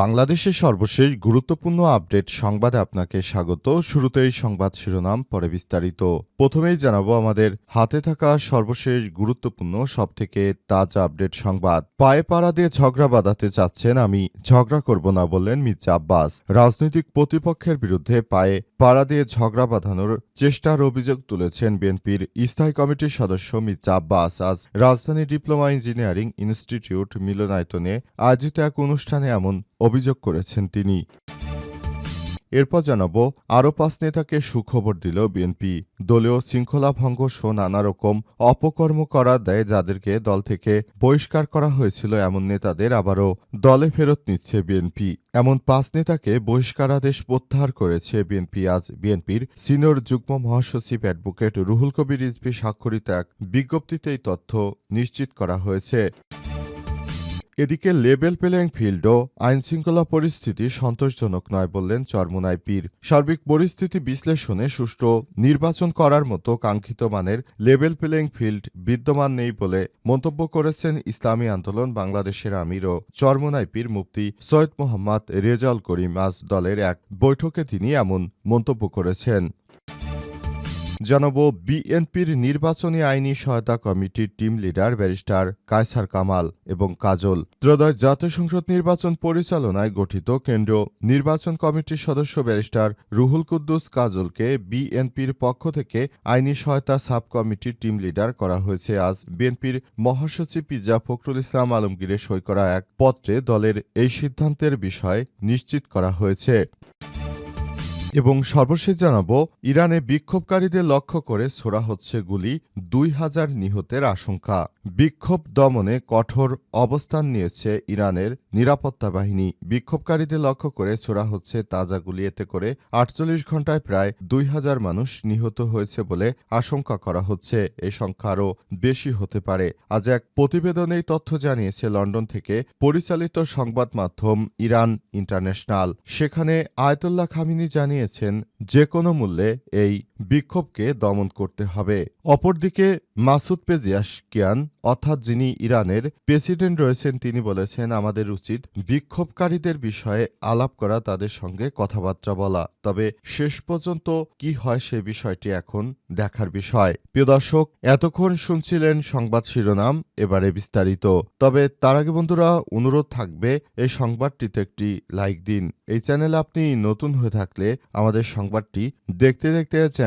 বাংলাদেশের সর্বশেষ গুরুত্বপূর্ণ আপডেট সংবাদে আপনাকে স্বাগত। শুরুতেই সংবাদ শিরোনাম, পরে বিস্তারিত। প্রথমেই জানাব আমাদের হাতে থাকা সর্বশেষ গুরুত্বপূর্ণ, সবথেকে তাজা আপডেট সংবাদ। পায়ে পাড়া দিয়ে ঝগড়া বাঁধাতে চাচ্ছেন আমি, ঝগড়া করব না বললেন মির্জা আব্বাস। রাজনৈতিক প্রতিপক্ষের বিরুদ্ধে পায়ে পাড়া দিয়ে ঝগড়া বাঁধানোর চেষ্টার অভিযোগ তুলেছেন বিএনপির স্থায়ী কমিটির সদস্য মির্জা আব্বাস। আজ রাজধানী ডিপ্লোমা ইঞ্জিনিয়ারিং ইনস্টিটিউট মিলনায়তনে আয়োজিত এক অনুষ্ঠানে এমন অভিযোগ করেছেন তিনি। এরপর জানাব, আরও পাঁচ নেতাকে সুখবর দিল বিএনপি। দলীয় শৃঙ্খলা ভঙ্গ সহ নানা রকম অপকর্ম করা দেয় যাদেরকে দল থেকে বহিষ্কার করা হয়েছিল, এমন নেতাদের আবারও দলে ফেরত নিচ্ছে বিএনপি। এমন পাঁচ নেতাকে বহিষ্কারাদেশ প্রত্যাহার করেছে বিএনপি। আজ বিএনপির সিনিয়র যুগ্ম মহাসচিব অ্যাডভোকেট রুহুল কবির রিজভি স্বাক্ষরিত এক বিজ্ঞপ্তিতে এই তথ্য নিশ্চিত করা হয়েছে। এদিকে লেবেল প্লেয়িং ফিল্ডও আইনশৃঙ্খলা পরিস্থিতি সন্তোষজনক নয় বললেন চরমোনাই পীর। সার্বিক পরিস্থিতি বিশ্লেষণে সুষ্ঠু নির্বাচন করার মতো কাঙ্ক্ষিত মানের লেবেল প্লেয়িং ফিল্ড বিদ্যমান নেই বলে মন্তব্য করেছেন ইসলামী আন্দোলন বাংলাদেশের আমির ও চরমোনাই পীর মুফতি সৈয়দ মোহাম্মদ রেজাল করিম আজ দলের এক বৈঠকে তিনি এমন মন্তব্য করেছেন। জানাব বিএনপির নির্বাচনী আইনি সহায়তা কমিটির team leader barrister Kaiser Kamal এবং কাজল। ত্রয়োদশ জাতীয় সংসদ নির্বাচন পরিচালনায় গঠিত কেন্দ্রীয় নির্বাচন কমিটির সদস্য ব্যারিস্টার রুহুল কুদ্দুস কাজলকে বিএনপির পক্ষ থেকে আইনি সহায়তা সাব কমিটির টিম লিডার করা হয়েছে। আজ বিএনপির মহাসচিব পিজা ফখরুল ইসলাম আলমগীরের সই করা এক পত্রে দলের এই সিদ্ধান্তের বিষয় নিশ্চিত করা হয়েছে। এবং সর্বশেষ জানাব, ইরানে বিক্ষোভকারীদের লক্ষ্য করে ছোড়া হচ্ছে গুলি দুই হাজার নিহতের আশঙ্কা। বিক্ষোভ দমনে কঠোর অবস্থান নিয়েছে ইরানের নিরাপত্তা বাহিনী। বিক্ষোভকারীদের লক্ষ্য করে ছোড়া হচ্ছে তাজা গুলি, এতে করে আটচল্লিশ ঘন্টায় প্রায় দুই হাজার মানুষ নিহত হয়েছে বলে আশঙ্কা করা হচ্ছে। এই সংখ্যা আরও বেশি হতে পারে। আজ এক প্রতিবেদনে তথ্য জানিয়েছে লন্ডন থেকে পরিচালিত সংবাদ মাধ্যম ইরান ইন্টারন্যাশনাল। সেখানে আয়তুল্লাহ খামিনি জানিয়েছেন যে কোনো মূল্যে এই বিক্ষোভকে দমন করতে হবে। অপরদিকে, মাসুদ পেজিয়াস পেজিয়াশকিয়ান অর্থাৎ যিনি ইরানের প্রেসিডেন্ট রয়েছেন, তিনি বলেছেন, আমাদের উচিত বিক্ষোভকারীদের বিষয়ে আলাপ করা, তাদের সঙ্গে কথাবার্তা বলা। তবে শেষ পর্যন্ত কি হয় সে বিষয়টি এখন দেখার বিষয়। প্রিয় দর্শক, এতক্ষণ শুনছিলেন সংবাদ শিরোনাম, এবারে বিস্তারিত। তবে তার আগে বন্ধুরা, অনুরোধ থাকবে, এই সংবাদটিতে একটি লাইক দিন। এই চ্যানেলে আপনি নতুন হয়ে থাকলে আমাদের সংবাদটি দেখতে দেখতে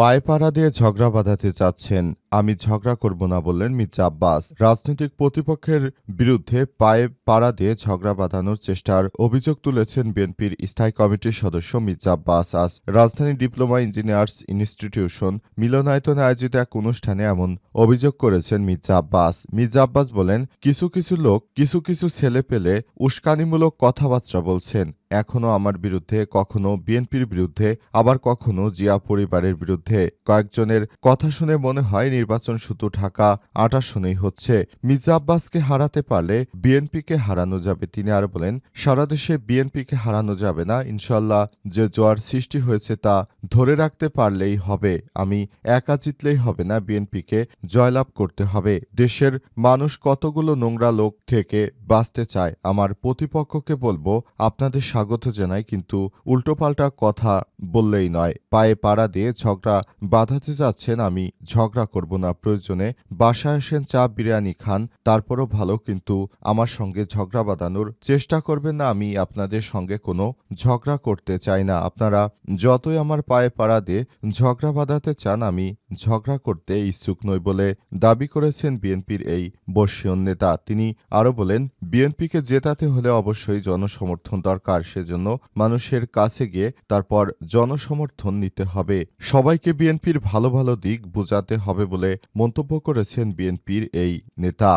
পায়ে পাড়া দিয়ে ঝগড়া বাঁধাতে চাচ্ছেন আমি ঝগড়া করব না বললেন মির্জা আব্বাস। রাজনৈতিক প্রতিপক্ষের বিরুদ্ধে পায়ে পাড়া দিয়ে ঝগড়া বাঁধানোর চেষ্টার অভিযোগ তুলেছেন বিএনপির স্থায়ী কমিটির সদস্য মির্জা আব্বাস। আজ রাজধানী ডিপ্লোমা ইঞ্জিনিয়ার্স ইনস্টিটিউশন মিলনায়তনে আয়োজিত এক অনুষ্ঠানে এমন অভিযোগ করেছেন মির্জা আব্বাস। মির্জা আব্বাস বলেন, কিছু কিছু লোক কিছু কিছু ছেলে পেলে উস্কানিমূলক কথাবার্তা বলছেন। এখনও আমার বিরুদ্ধে কখনো বিএনপির বিরুদ্ধে, আবার কখনো জিয়া পরিবারের বিরুদ্ধে। কয়েকজনের কথা শুনে মনে হয় নির্বাচন শুধু ঢাকা আটার শুনেই হচ্ছে। মির্জা আব্বাসকে হারাতে পারলে বিএনপিকে হারানো যাবে, তিনি আরও বলেন। সারা দেশে বিএনপিকে হারানো যাবে না, ইনশাল্লাহ যে জোয়ার সৃষ্টি হয়েছে তা ধরে রাখতে পারলেই হবে। আমি একা জিতলেই হবে না বিএনপিকে, জয়লাভ করতে হবে। দেশের মানুষ কতগুলো নোংরা লোক থেকে বাঁচতে চায়, আমার প্রতিপক্ষকে বলব, আপনাদের স্বাগত জানাই, কিন্তু উল্টোপাল্টা কথা বললেই নয়। পায়ে পাড়া দিয়ে ঝগড়া বাঁধাতে যাচ্ছেন, আমি ঝগড়া করব না, প্রয়োজনে বাসায় আসেন চা বিরিয়ানি খান, তারপরও ভালো, কিন্তু আমার সঙ্গে ঝগড়া বাঁধানোর চেষ্টা করবেন না, আমি আপনাদের সঙ্গে কোনো ঝগড়া করতে চাই না। আপনারা যতই আমার পায়ে পাড়া দিয়ে ঝগড়া বাঁধাতে চান, আমি ঝগড়া করতে ইচ্ছুক নই বলে দাবি করেছেন বিএনপির এই বর্ষীয় নেতা। তিনি আরও বলেন, বিএনপিকে জেতাতে হলে অবশ্যই জনসমর্থন দরকার, সেজন্য মানুষের কাছে গিয়ে তারপর জনসমর্থন নিতে হবে। সবাইকে বিএনপির ভালো ভালো দিক বোঝাতে হবে বলে মন্তব্য করেছেন বিএনপির এই নেতা।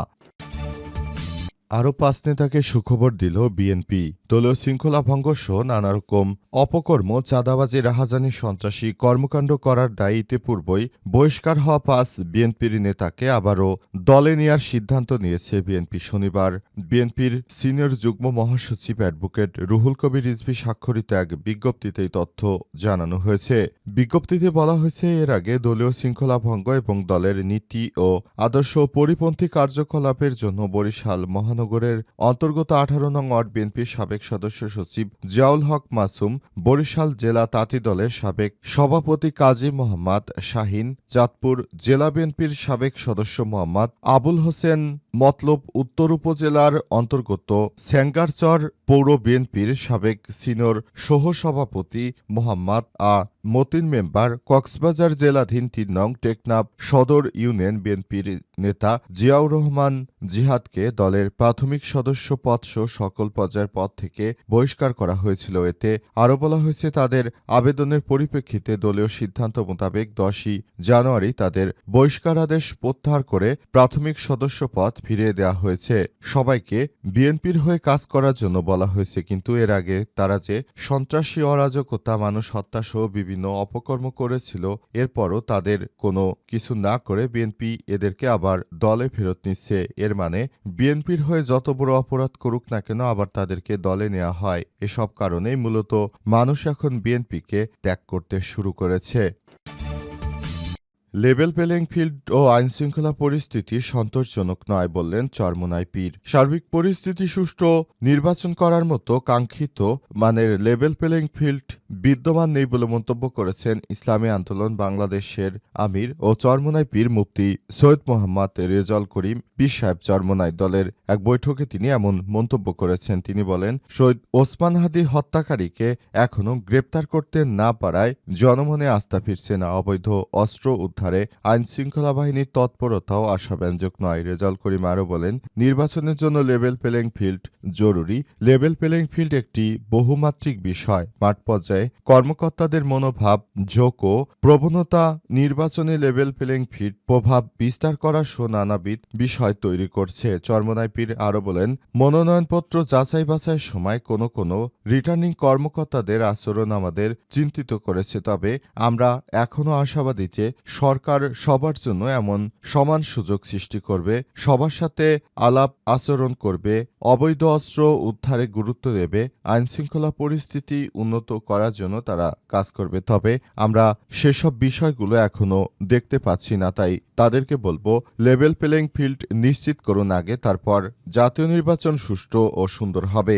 আরও পাঁচ নেতাকে সুখবর দিল বিএনপি। দলীয় শৃঙ্খলা ভঙ্গ সহ নানা রকম অপকর্ম, চাঁদাবাজি, রাহাজানি, সন্ত্রাসী কর্মকাণ্ড করার দায় ইতিপূর্বই বহিষ্কার হওয়া পাঁচ বিএনপির নেতাকে আবারও দলে নেওয়ার সিদ্ধান্ত নিয়েছে বিএনপি শনিবার। বিএনপির সিনিয়র যুগ্ম মহাসচিব অ্যাডভোকেট রুহুল কবির রিজভি স্বাক্ষরিত এক বিজ্ঞপ্তিতে তথ্য জানানো হয়েছে। বিজ্ঞপ্তিতে বলা হয়েছে, এর আগে দলীয় শৃঙ্খলা ভঙ্গ এবং দলের নীতি ও আদর্শ পরিপন্থী কার্যকলাপের জন্য বরিশাল মহানগরের অন্তর্গত আঠারো নং ওয়ার্ড বিএনপির সাবেক সদস্য সচিব জিয়াউল হক মাসুম, বরিশাল জেলা তাঁতি দলের সাবেক সভাপতি কাজী মোহাম্মদ শাহিন, চাঁদপুর জেলা বিএনপির সাবেক সদস্য মোহাম্মদ আবুল হোসেন, মতলব উত্তর উপজেলার অন্তর্গত স্যাঙ্গারচর পৌর বিএনপির সাবেক সিনিয়র সহসভাপতি মোহাম্মদ আ মতিন মেম্বার, কক্সবাজার জেলাধীন তিন নং টেকনাফ সদর ইউনিয়ন বিএনপির নেতা জিয়াউর রহমান জিহাদকে দলের প্রাথমিক সদস্য পদসহ সকল পর্যায়ের পদ থেকে বহিষ্কার করা হয়েছিল। এতে আরও বলা হয়েছে, তাদের আবেদনের পরিপ্রেক্ষিতে দলীয় সিদ্ধান্ত মোতাবেক দশই জানুয়ারি তাদের বহিষ্কার আদেশ প্রত্যাহার করে প্রাথমিক সদস্য পদ ফিরিয়ে দেওয়া হয়েছে। সবাইকে বিএনপির হয়ে কাজ করার জন্য বলা হয়েছে, কিন্তু এর আগে তারা যে সন্ত্রাসী, অরাজকতা, মানুষ হত্যা সহ বিভিন্ন অপকর্ম করেছিল, এরপরও তাদের কোনো কিছু না করে বিএনপি এদেরকে আবার দলে ফেরত নিচ্ছে। এর মানে বিএনপির হয়ে যত বড় অপরাধ করুক না কেন আবার তাদেরকে দলে নেওয়া হয়। এসব কারণেই মূলত মানুষ এখন বিএনপিকে ত্যাগ করতে শুরু করেছে। লেভেল প্লেইং ফিল্ড ও আইনশৃঙ্খলা পরিস্থিতি সন্তোষজনক নয় বললেন চরমোনাই পীর। সার্বিক পরিস্থিতি সুষ্ঠু, নির্বাচন করার মতো কাঙ্ক্ষিত মানের লেভেল প্লেইং ফিল্ড বিদ্যমান নেই বলে মন্তব্য করেছেন ইসলামী আন্দোলন বাংলাদেশের আমির ও চরমোনাই পীর মুফতি সৈয়দ মোহাম্মদ রেজাল করিম, পীর সাহেব চরমোনাই দলের এক বৈঠকে তিনি এমন মন্তব্য করেছেন। তিনি বলেন শহীদ ওসমান হাদি হত্যাকারীকে এখনও গ্রেপ্তার করতে না পারায় জনমনে আস্থা ফিরছে না। অবৈধ অস্ত্র উদ্ধারে আইন শৃঙ্খলা বাহিনীর তৎপরতাও আশাব্যঞ্জক নয়। রেজাল করিম আরও বলেন, নির্বাচনের জন্য লেভেল প্লেইং ফিল্ড জরুরি। লেভেল প্লেইং ফিল্ড একটি বহুমাত্রিক বিষয়। মাঠ পর্যায়ে কর্মকর্তাদের মনোভাব, ঝোঁক প্রবণতা, নির্বাচনে লেভেল প্লেইং ফিল্ড প্রভাব বিস্তার করা সো নানাবিধ বিষয় তৈরি করছে। চর্মনাই পীর আরও বলেন, মনোনয়নপত্র যাচাই বাছাইয়ের সময় কোনো কোনো রিটার্নিং কর্মকর্তাদের আচরণ আমাদের চিন্তিত করেছে। তবে আমরা এখনও আশাবাদী যে সরকার সবার জন্য এমন সমান সুযোগ সৃষ্টি করবে, সবার সাথে আলাপ আচরণ করবে, অবৈধ অস্ত্র উদ্ধারে গুরুত্ব দেবে, আইনশৃঙ্খলা পরিস্থিতি উন্নত করার জন্য তারা কাজ করবে। তবে আমরা সেসব বিষয়গুলো এখনও দেখতে পাচ্ছি না, তাই তাদেরকে বলব লেভেল প্লেইং ফিল্ড নিশ্চিত করুন আগে, তারপর জাতীয় নির্বাচন সুষ্ঠু ও সুন্দর হবে।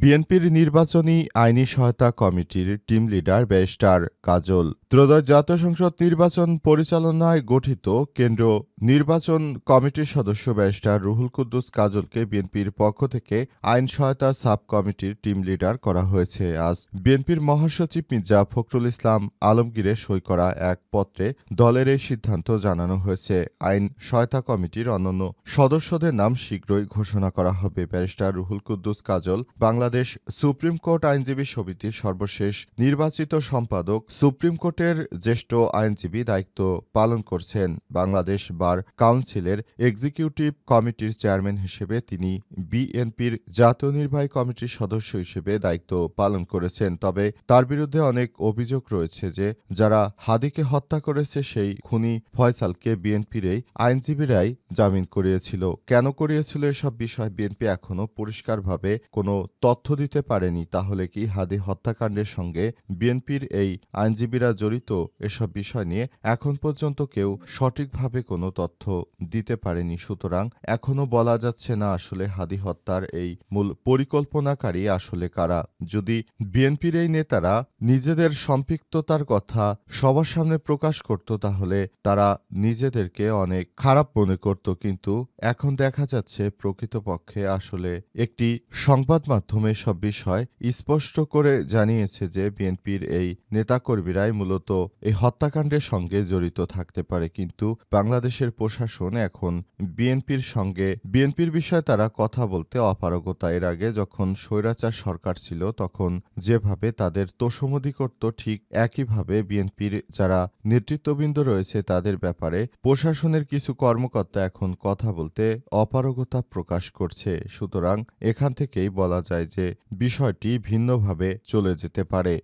বিএনপির নির্বাচনী আইনি সহায়তা কমিটির টিম লিডার ব্যারিস্টার কাজল ত্রয়োদশ জাতীয় সংসদ নির্বাচন পরিচালনায় গঠিত কেন্দ্র নির্বাচন কমিটির সদস্য ব্যারিস্টার রুহুল কুদ্দুস কাজলকে বিএনপির পক্ষ থেকে আইন সহায়তা সাব কমিটির টিম লিডার করা হয়েছে। আজ বিএনপির মহাসচিব মির্জা ফখরুল ইসলাম আলমগীরের সই করা এক পত্রে দলের এই সিদ্ধান্ত জানানো হয়েছে। আইন সহায়তা কমিটির অন্যান্য সদস্যদের নাম শীঘ্রই ঘোষণা করা হবে। Barrister Ruhul Quddus Kajal Bangladesh supreme court আইনজীবী সমিতির সর্বশেষ নির্বাচিত সম্পাদক সুপ্রিম কোর্টের জ্যেষ্ঠ আইনজীবী দায়িত্ব পালন করছেন বাংলাদেশ বার কাউন্সিলের এক্সিকিউটিভ কমিটির চেয়ারম্যান হিসেবে তিনি বিএনপির জাতীয় নির্বাহী কমিটির সদস্য হিসেবে দায়িত্ব পালন করেছেন। তবে তার বিরুদ্ধে অনেক অভিযোগ রয়েছে যে, যারা হাদিকে হত্যা করেছে সেই খুনি ফয়সালকে বিএনপির এই আইনজীবীরাই জামিন করিয়েছিল। কেন করিয়েছিল এসব বিষয় বিএনপি এখনও পরিষ্কারভাবে কোনো তথ্য দিতে পারেনি। তাহলে কি হাদি হত্যাকাণ্ডের সঙ্গে বিএনপির এই আইনজীবীরা জড়িত এসব বিষয় নিয়ে এখন পর্যন্ত কেউ সঠিকভাবে কোনো তথ্য দিতে পারেনি। সুতরাং এখনও বলা যাচ্ছে না আসলে হাদি হত্যার এই মূল পরিকল্পনাকারী আসলে কারা। যদি বিএনপির এই নেতারা নিজেদের সম্পৃক্ততার কথা সবার সামনে প্রকাশ করত, তাহলে তারা নিজেদেরকে অনেক খারাপ মনে করত। কিন্তু এখন দেখা যাচ্ছে প্রকৃতপক্ষে আসলে একটি সংবাদ মাধ্যমে সব বিষয় স্পষ্ট করে জানিয়েছে যে বিএনপির এই নেতাকর্মীরাই মূলত মূলত এই হত্যাকাণ্ডের সঙ্গে জড়িত থাকতে পারে, কিন্তু বাংলাদেশের প্রশাসন এখন বিএনপির সঙ্গে, বিএনপির বিষয়ে তারা কথা বলতে অপারগতা। এর আগে যখন স্বৈরাচার সরকার ছিল, তখন যেভাবে তাদের তোষমদি করত, ঠিক একইভাবে বিএনপির যারা নেতৃত্ববৃন্দ রয়েছে তাদের ব্যাপারে প্রশাসনের কিছু কর্মকর্তা এখন কথা বলতে অপারগতা প্রকাশ করছে। সুতরাং এখান থেকেই বলা যায় যে বিষয়টি ভিন্নভাবে চলে যেতে পারে।